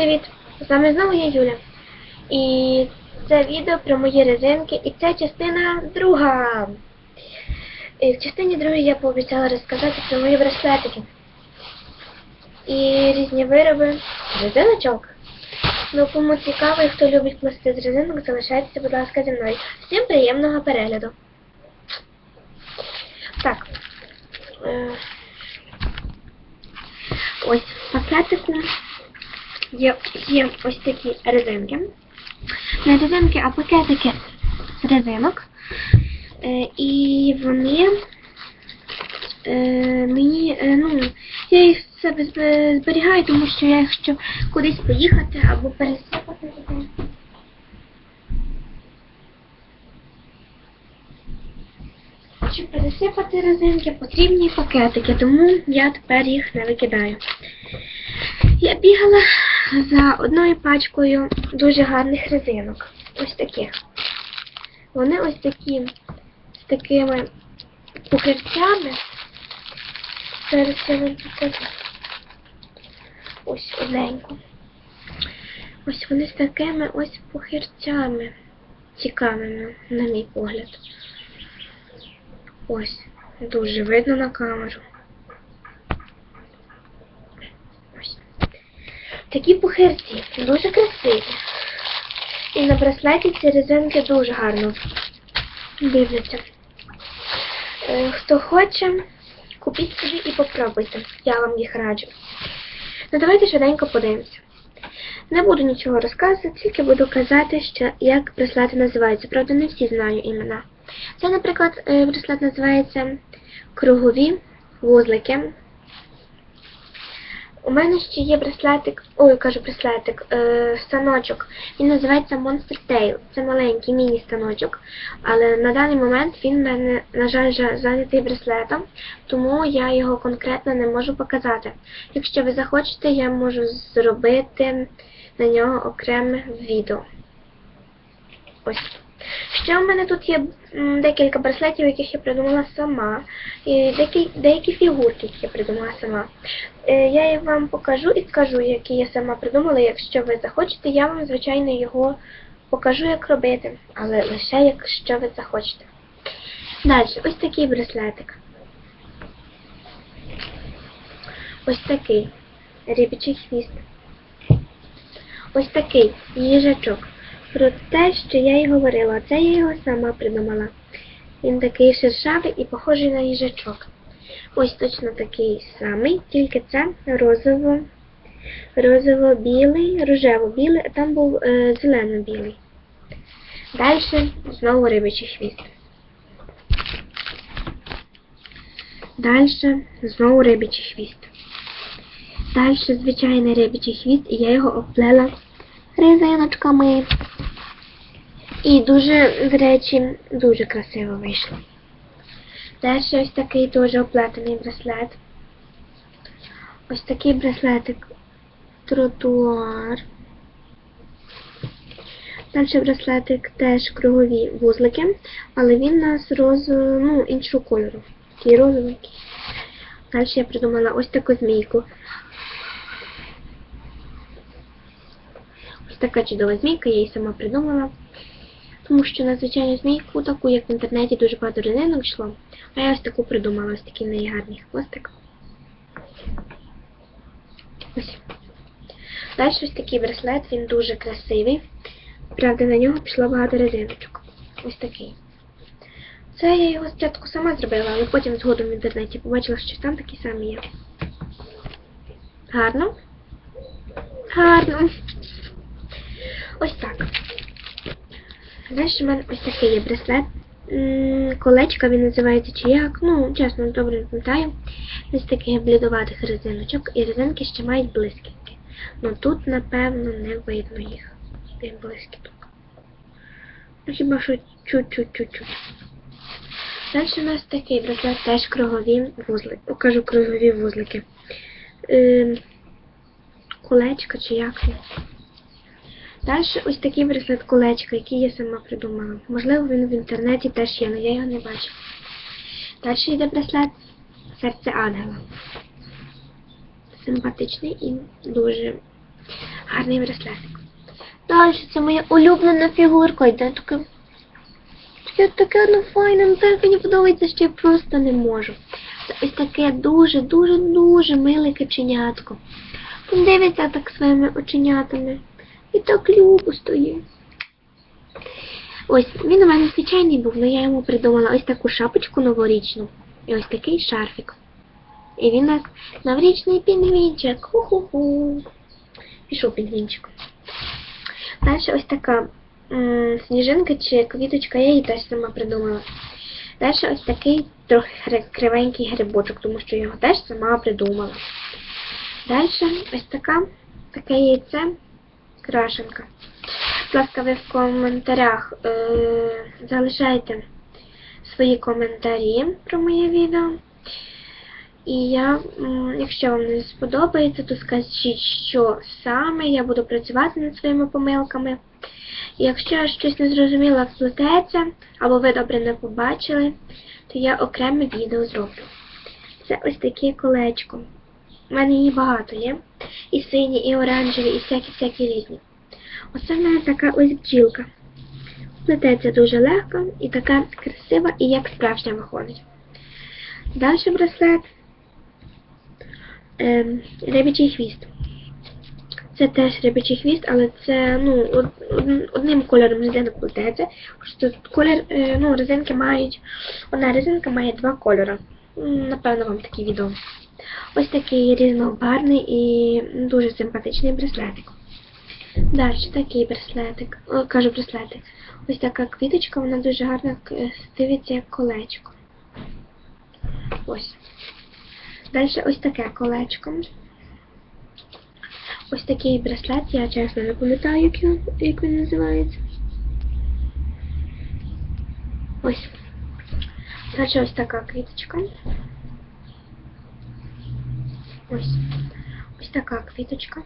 Привіт! З вами знову я Юля. І це відео про мої резинки, і це частина друга. І в частині другій я пообіцяла розказати про мої браслетики. І різні вироби резиночок. Ну, кому цікаво і хто любить плести з резинок, залишайтеся, будь ласка, зі мною. Всім приємного перегляду. Так. Е, Ось пакетику є, є ось такі резинки. Не резинки, а пакетики резинок. Е, і вони е, мені, е, ну, я їх себе зберігаю, тому що я якщо кудись поїхати або пересипати. Щоб пересипати резинки, потрібні пакетики, тому я тепер їх не викидаю. Я бігала за одною пачкою дуже гарних резинок. Ось таких. Вони ось такі з такими пукерцями. Зараз я вам покажу. Ось одненько. Ось вони з такими ось пухирцями цікавими, на мій погляд. Ось, дуже видно на камеру. Ось. Такі пухирці, дуже красиві. І на браслеті ці резинки дуже гарно дивляться. Е, Хто хоче, купіть собі і попробуйте. Я вам їх раджу. Ну давайте швиденько подивимося. Не буду нічого розказувати, тільки буду казати, що як браслети називаються. Правда, не всі знаю імена. Це, наприклад, е, браслет називається кругові вузлики. У мене ще є браслетик, ой, кажу браслетик, е, станочок. Він називається Monster Tail. Це маленький міні-станочок. Але на даний момент він в мене, на жаль, зайнятий браслетом, тому я його конкретно не можу показати. Якщо ви захочете, я можу зробити на нього окреме відео. Ось. Ще у мене тут є декілька браслетів, яких я придумала сама. І деякі, деякі фігурки, які я придумала сама. Е, я вам покажу і скажу, які я сама придумала. Якщо ви захочете, я вам, звичайно, його покажу, як робити. Але лише якщо ви захочете. Далі, ось такий браслетик. Ось такий рибічий хвіст. Ось такий їжачок. Про те, що я й говорила, це я його сама придумала. Він такий шершавий і похожий на їжачок. Ось точно такий самий, тільки це розово, розово-білий, рожево-білий, а там був е, зелено-білий. Далі знову рибичий хвіст. Далі знову рибичий хвіст. Далі звичайний рибичий хвіст, і я його обплела резиночками. І дуже, до речі, дуже красиво вийшло. Далі ось такий дуже оплетений браслет. Ось такий браслетик тротуар. Далі браслетик теж кругові вузлики, але він у нас розу, ну, іншого кольору. Такий розовий. Далі я придумала ось таку змійку. Ось така чудова змійка, я її сама придумала. Тому що на звичайну змійку, таку, як в інтернеті, дуже багато резинок йшло. А я ось таку придумала, ось такий в неї гарний хвостик. Ось. Далі ось такий браслет, він дуже красивий. Правда, на нього пішло багато резиночок. Ось такий. Це я його спочатку сама зробила, але потім згодом в інтернеті побачила, що там такий самий є. Гарно? Гарно. Ось так. Далі в мене ось такий є браслет. Колечка він називається чи як. Ну, чесно, добре не пам'ятаю. Ось таких блідуватих резиночок. І резинки ще мають блискітки. Ну тут, напевно, не видно їх. Як блискіток. Ну хіба що чуть-чуть-чуть-чуть. Далі у нас такий браслет теж кругові вузлики. Кажу кругові вузлики. Ем, колечка чи як. Далі ось такий браслет колечка, який я сама придумала. Можливо, він в інтернеті теж є, але я його не бачу. Далі йде браслет серце ангела. Симпатичний і дуже гарний браслетик. Далі це моя улюблена фігурка. Йде таке. Таке таке ну файне, ну так мені подобається, що я просто не можу. Це ось таке дуже, дуже, дуже миле каченятко. Дивиться так своїми оченятами. І так любо стоїть. Ось, він у мене звичайний був, але я йому придумала ось таку шапочку новорічну. І ось такий шарфік. І він як новорічний пінгвінчик. Ху-ху-ху. Пішов пінгвінчик. Далі ось така сніжинка чи квіточка, я її теж сама придумала. Далі ось такий трохи кривенький грибочок, тому що його теж сама придумала. Далі ось така, таке яйце, крашенка. Будь ласка, ви в коментарях е, залишайте свої коментарі про моє відео. І я, якщо вам не сподобається, то скажіть, що саме я буду працювати над своїми помилками. І якщо щось не зрозуміла вплететься, або ви добре не побачили, то я окреме відео зроблю. Це ось таке колечко. У мене її багато є. І сині, і оранжеві, і всякі-всякі різні. Оце в мене така ось бджілка. Плететься дуже легко і така красива і як справжня виходить. Далі браслет. Ем, рибячий хвіст. Це теж рибячий хвіст, але це ну, од- од- одним кольором резинок плететься. Просто колір, е, ну, резинки мають. Одна резинка має два кольори. Напевно, вам такі відомо. Ось такий різнобарний і дуже симпатичний браслетик. Далі такий браслетик. О, кажу браслетик. Ось така квіточка, вона дуже гарно дивиться як колечко. Ось. Далі ось таке колечко. Ось такий браслет, я чесно не пам'ятаю, як, як він називається. Ось. Далі ось така квіточка. Ось. Ось така квіточка.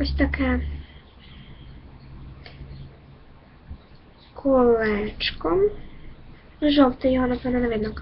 Ось таке колечко. Жовте його, напевно, не видно.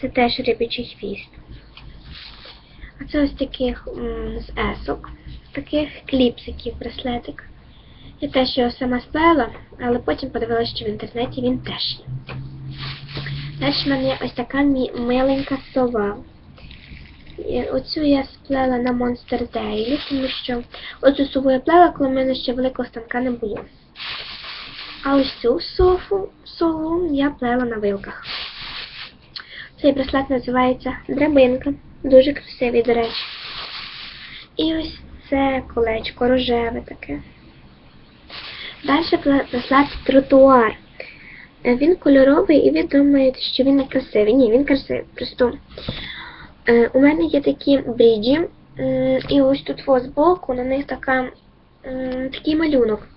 Це теж рибячий хвіст. А це ось таких з есок, таких кліпсиків, браслетик. Я теж його сама сплела, але потім подивилася, що в інтернеті він теж. Далі в мене ось така миленька сова. І оцю я сплела на Monster Daily, тому що оцю сову я плела, коли в мене ще великого станка не було. А ось цю софу, сову я плела на вилках. Цей браслет називається драбинка. Дуже красивий, до речі. І ось це колечко рожеве таке. Далі браслет тротуар. Е, Він кольоровий і ви думаєте, що він не красивий. Ні, він красивий. Просто е, у мене є такі бріджі, і ось тут ось збоку на них така, такий малюнок.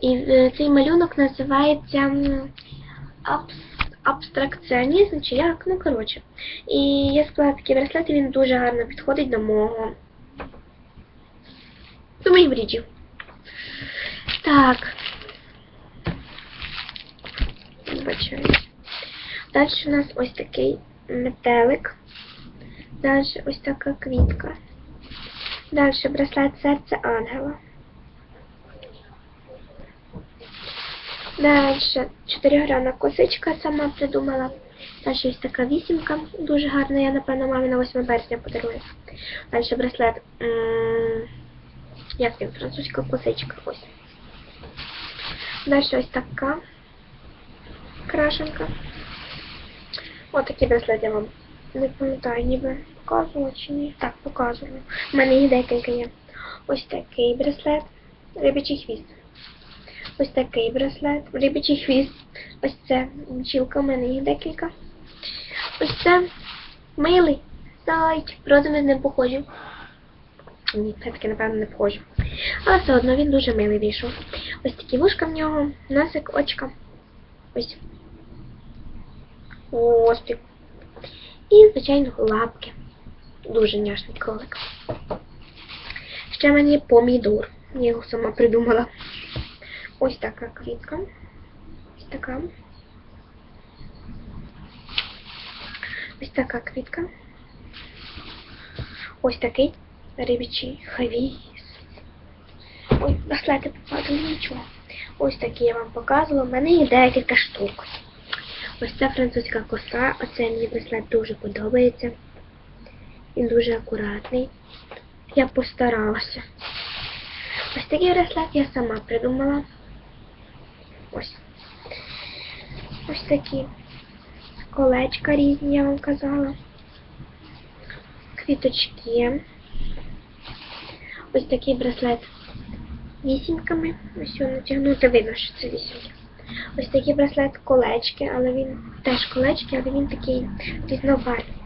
І е, цей малюнок називається абстракціонізм, чи як, ну коротше. І я склала такий браслет, і він дуже гарно підходить до мого. До моїх бріджів. Так. Вибачаюсь. Далі у нас ось такий метелик. Далі ось така квітка. Далі браслет серце ангела. Далі чотиригранна косичка сама придумала. Далі ось така вісімка, дуже гарна, я, напевно, мамі на 8 березня подарую. Далі браслет. Як він? Французька косичка. Ось. Далі ось така крашенка. Ось такий браслет я вам не пам'ятаю, ніби показувала чи ні. Так, показувала. У мене їх декілька є. Ось такий браслет. Рибячий хвіст. Ось такий браслет, рибячий хвіст. Ось це бджілка, у мене їх декілька. Ось це милий зайчик. Ми з похожі. Ні, все-таки, напевно, не похожі. Але все одно він дуже милий вийшов. Ось такі вушка в нього, носик, очка. Ось. Хвостик. І, звичайно, лапки. Дуже няшний кролик. Ще є помідор. Я його сама придумала. Ось така квітка. Ось така. Ось така квітка. Ось такий рибічий хвіст. Ой, браслети попадали, нічого. Ось такі я вам показувала. У мене є декілька штук. Ось ця французька коса, оце мені браслет дуже подобається. Він дуже акуратний. Я постаралася. Ось такий браслет я сама придумала. Ось. Ось такі колечка різні, я вам казала. Квіточки. Ось такий браслет вісімками. Ось його натягнути, видно, що це вісімки. Ось такий браслет колечки, але він теж колечки, але він такий різнобарвний.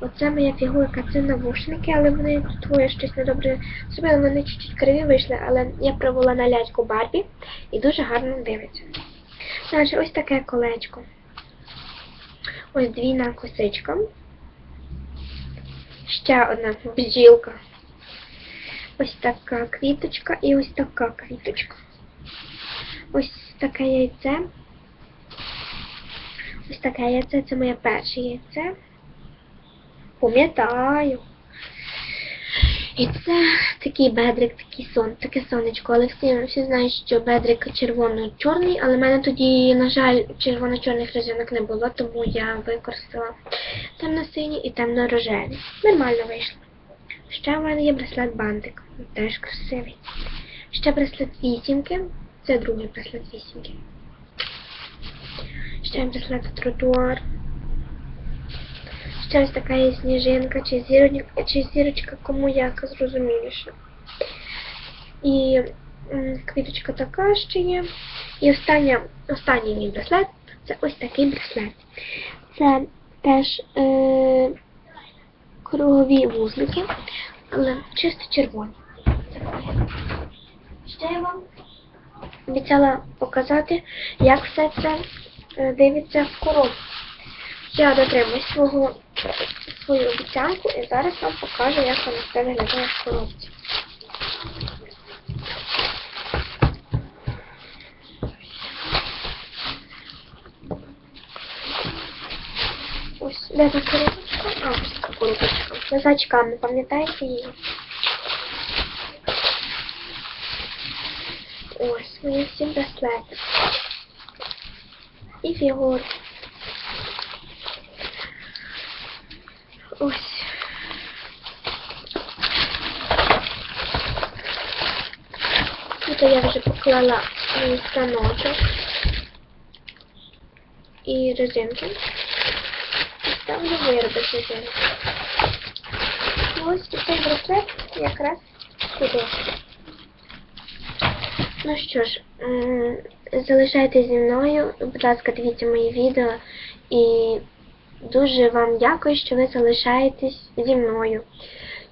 Оце моя фігурка, це навушники, але вони тут двоє щось недобре зробили, вони чуть-чуть криві вийшли, але я провела на ляльку Барбі і дуже гарно дивиться. Далі ось таке колечко. Ось двійна косичка. Ще одна бджілка. Ось така квіточка і ось така квіточка. Ось таке яйце. Ось таке яйце, це моє перше яйце. Пам'ятаю. І це такий бедрик, такий сон, таке сонечко. Але всі, всі знають, що бедрик червоно-чорний, але в мене тоді, на жаль, червоно-чорних резинок не було, тому я використала темно-синій і темно-рожевий. Нормально вийшло. Ще в мене є браслет бантик. Теж красивий. Ще браслет вісімки. Це другий браслет вісімки. Ще браслет тротуар. Ще ось така є сніжинка, чи зірочка, чи зірочка, кому як зрозуміліше. І квіточка така ще є. І остання, останній мій браслет це ось такий браслет. Це теж е, кругові вузлики, але чисто червоні. Ще я вам обіцяла показати, як все це е, дивиться в коробці. Я дотримуюсь свого свою обіцянку і зараз вам покажу, як воно все виглядає в коробці. Ось де та коробочка? А, ось така коробочка. За зачками, пам'ятаєте її? Всі браслети. І фігурки. Ось. Тут я вже поклала станочок і резинки. І ставлю вироби з резинки. Ось цей браслет якраз сюди. Ну що ж, м, залишайтесь зі мною, будь ласка, дивіться мої відео і дуже вам дякую, що ви залишаєтесь зі мною.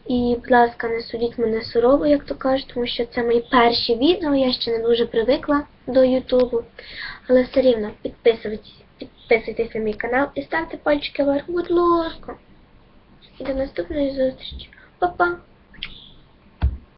І, будь ласка, не судіть мене сурово, як то кажуть, тому що це мої перші відео, я ще не дуже привикла до Ютубу. Але все рівно підписуйтесь, підписуйтесь на мій канал і ставте пальчики вверх, будь ласка. І до наступної зустрічі. Па-па!